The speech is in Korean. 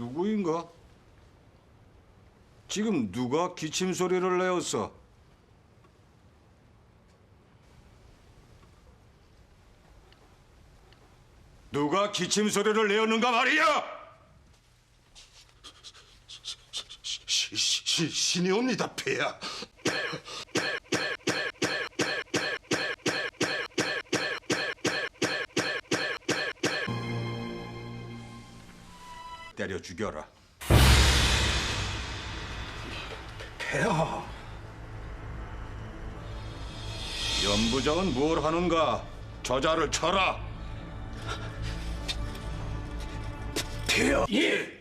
누구인가? 지금 누가 기침 소리를 내었어? 누가 기침 소리를 내었는가 말이야? 신이 옵니다, 폐야. 때려 죽여라. 폐야. 연부장은 뭘 하는가? 저자를 쳐라. 폐야. 예.